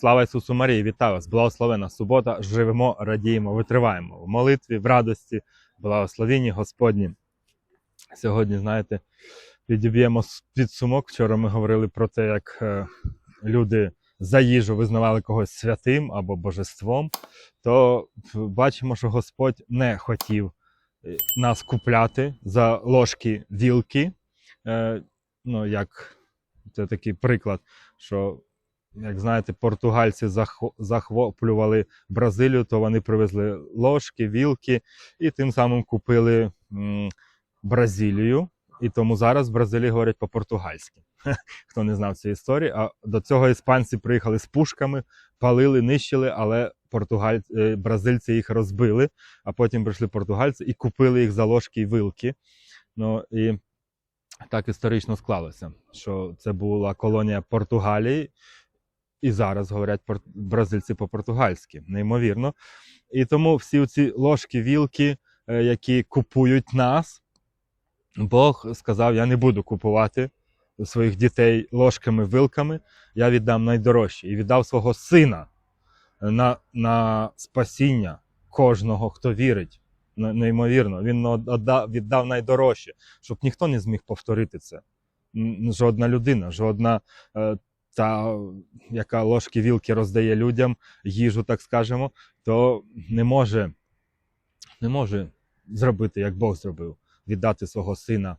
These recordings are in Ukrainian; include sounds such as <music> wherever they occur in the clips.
Слава Ісусу Марії, вітаю вас! Благословена субота! Живемо, радіємо, витриваємо в молитві, в радості, благословенні Господні. Сьогодні, знаєте, підіб'ємо підсумок. Вчора ми говорили про те, як е, люди за їжу визнавали когось святим або божеством. То бачимо, що Господь не хотів е, нас купляти за ложки вілки. Е, ну, як це такий приклад, що як знаєте, португальці захо- захоплювали Бразилію, то вони привезли ложки, вілки і тим самим купили Бразилію. І тому зараз в Бразилії говорять по-португальськи. <laughs> Хто не знав цієї історії. А до цього іспанці приїхали з пушками, палили, нищили, але португаль... е, бразильці їх розбили, а потім прийшли португальці і купили їх за ложки і вилки. Ну і так історично склалося, що це була колонія Португалії, і зараз говорять бразильці по-португальськи, неймовірно. І тому всі ці ложки, вілки, е, які купують нас, Бог сказав: я не буду купувати своїх дітей ложками, вилками, я віддам найдорожче і віддав свого сина на, на спасіння кожного, хто вірить. Неймовірно, він віддав найдорожче, щоб ніхто не зміг повторити це. Жодна людина, жодна е, та, яка ложки вілки роздає людям, їжу, так скажемо, то не може, не може зробити, як Бог зробив, віддати свого сина.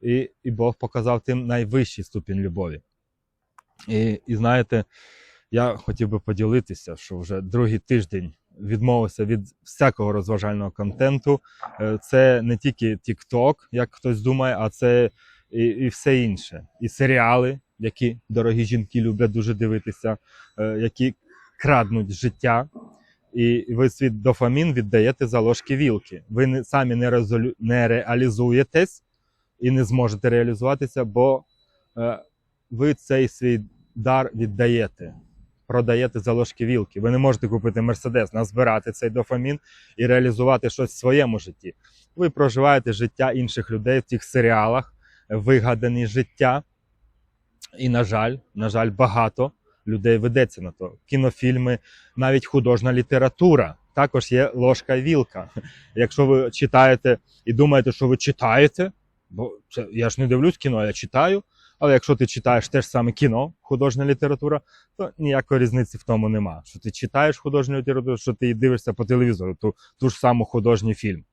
І, і Бог показав тим найвищий ступінь любові. І, і знаєте, я хотів би поділитися, що вже другий тиждень відмовився від всякого розважального контенту. Е, Це не тільки TikTok, як хтось думає, а це і, і все інше. І серіали, які дорогі жінки люблять дуже дивитися, е, які краднуть життя. І ви свій дофамін віддаєте за ложки вілки. Ви самі не, резолю, не реалізуєтесь і не зможете реалізуватися, бо е, ви цей свій дар віддаєте, продаєте за ложки вілки. Ви не можете купити Мерседес, назбирати цей дофамін і реалізувати щось в своєму житті. Ви проживаєте життя інших людей в тих серіалах, вигадані життя. І, на жаль, на жаль, багато людей ведеться на то. Кінофільми, навіть художня література. Також є ложка і вілка. Якщо ви читаєте і думаєте, що ви читаєте, бо це я ж не дивлюсь кіно, я читаю. Але якщо ти читаєш те ж саме кіно, художня література, то ніякої різниці в тому нема. Що ти читаєш художню літературу, що ти дивишся по телевізору, ту, ту ж саму художній фільм.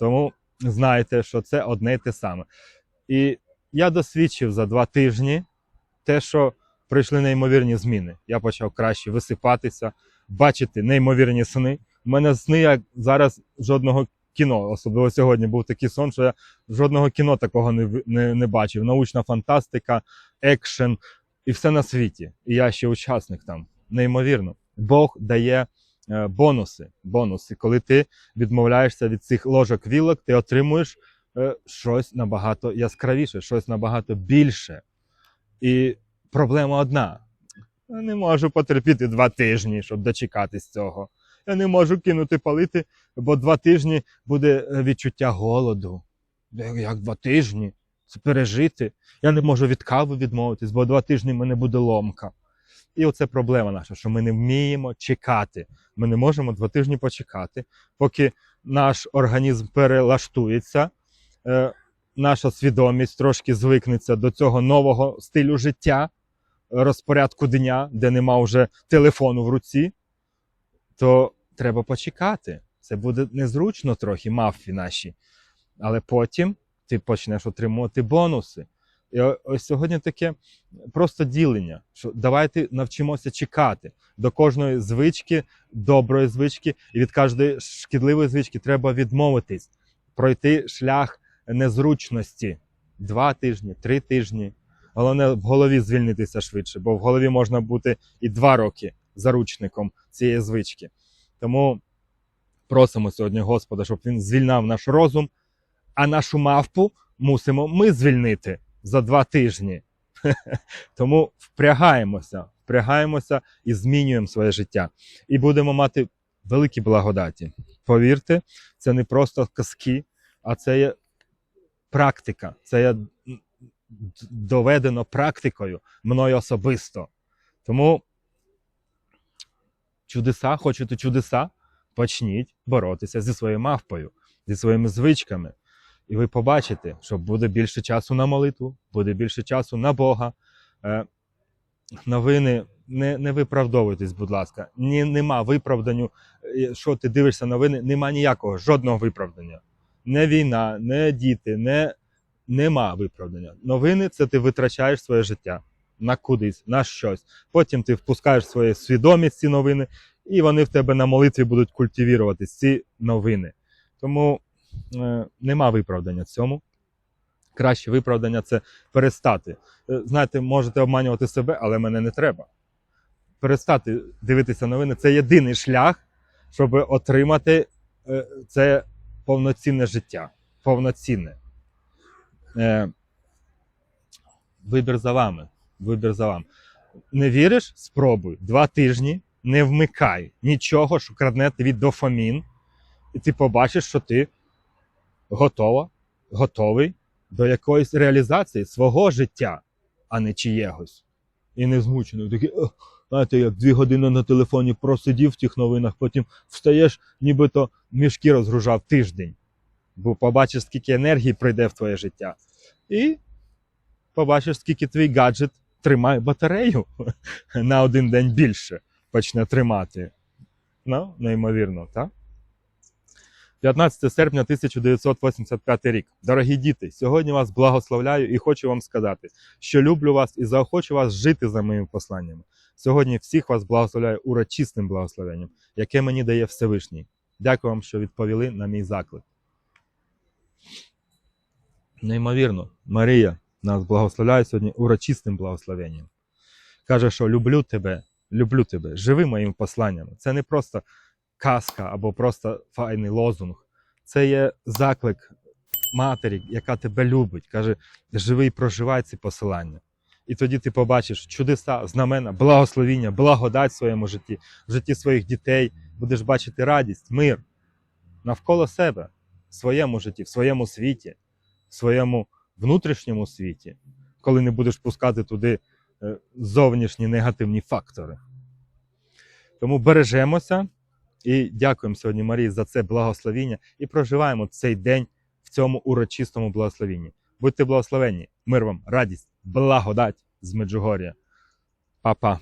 Тому знайте, що це одне і те саме. І я досвідчив за два тижні те, що прийшли неймовірні зміни. Я почав краще висипатися, бачити неймовірні сни. У мене сни як зараз жодного кіно, особливо сьогодні був такий сон, що я жодного кіно такого не, не, не бачив. Научна фантастика, екшен і все на світі. І я ще учасник там. Неймовірно. Бог дає е, бонуси. Бонуси. Коли ти відмовляєшся від цих ложок вілок, ти отримуєш е, щось набагато яскравіше, щось набагато більше. І проблема одна: я не можу потерпіти два тижні, щоб дочекатись цього. Я не можу кинути палити, бо два тижні буде е, відчуття голоду. Як- два тижні? Це пережити. Я не можу від кави відмовитись, бо два тижні мене буде ломка. І оце проблема наша, що ми не вміємо чекати. Ми не можемо два тижні почекати, поки наш організм перелаштується, е, наша свідомість трошки звикнеться до цього нового стилю життя, розпорядку дня, де нема вже телефону в руці, то треба почекати. Це буде незручно трохи, мавфі наші. Але потім ти почнеш отримувати бонуси. І ось сьогодні таке просто ділення, що давайте навчимося чекати до кожної звички, доброї звички, і від кожної шкідливої звички треба відмовитись, пройти шлях незручності два тижні, три тижні. Головне в голові звільнитися швидше, бо в голові можна бути і два роки заручником цієї звички. Тому просимо сьогодні Господа, щоб він звільнав наш розум, а нашу мавпу мусимо ми звільнити за два тижні. <laughs> Тому впрягаємося, впрягаємося і змінюємо своє життя. І будемо мати великі благодаті. Повірте, це не просто казки, а це є практика. Це м, доведено практикою мною особисто. Тому чудеса, хочете чудеса? Почніть боротися зі своєю мавпою, зі своїми звичками. І ви побачите, що буде більше часу на молитву, буде більше часу на Бога. Е, новини не, не виправдовуйтесь, будь ласка. Ні, нема виправданню. Е, Що ти дивишся новини, нема ніякого, жодного виправдання. Не війна, не діти, не, нема виправдання. Новини це ти витрачаєш своє життя на кудись, на щось. Потім ти впускаєш свою свідомість ці новини, і вони в тебе на молитві будуть культивіруватись, ці новини. Тому е, нема виправдання цьому. Краще виправдання це перестати. Е, Знаєте, можете обманювати себе, але мене не треба. Перестати дивитися новини це єдиний шлях, щоб отримати е, це повноцінне життя. Повноцінне. Е, Вибір за вами. Вибір за вами. Не віриш? Спробуй. Два тижні не вмикай нічого, що крадне тобі дофамін, і ти побачиш, що ти готова, готовий до якоїсь реалізації свого життя, а не чиєгось. І не змучений. Такий, «Ох, знаєте, як дві години на телефоні просидів в тих новинах, потім встаєш, нібито мішки розгружав тиждень. Бо побачиш, скільки енергії прийде в твоє життя. І побачиш, скільки твій гаджет тримає батарею <laughs> на один день більше почне тримати. Ну, неймовірно, так? 15 серпня 1985 рік. Дорогі діти, сьогодні вас благословляю і хочу вам сказати, що люблю вас і заохочу вас жити за моїми посланнями. Сьогодні всіх вас благословляю урочистим благословенням, яке мені дає Всевишній. Дякую вам, що відповіли на мій заклик. Неймовірно, Марія нас благословляє сьогодні урочистим благословенням. Каже, що люблю тебе, люблю тебе, живи моїми посланнями. Це не просто казка або просто файний лозунг. Це є заклик матері, яка тебе любить. Каже, живи і проживай ці посилання. І тоді ти побачиш чудеса, знамена, благословіння, благодать в своєму житті, в житті своїх дітей. Будеш бачити радість, мир навколо себе, в своєму житті, в своєму світі, в своєму внутрішньому світі, коли не будеш пускати туди е, зовнішні негативні фактори. Тому бережемося і дякуємо сьогодні Марії за це благословіння і проживаємо цей день в цьому урочистому благословінні. Будьте благословені, мир вам, радість, благодать з Меджугор'я. Па-па.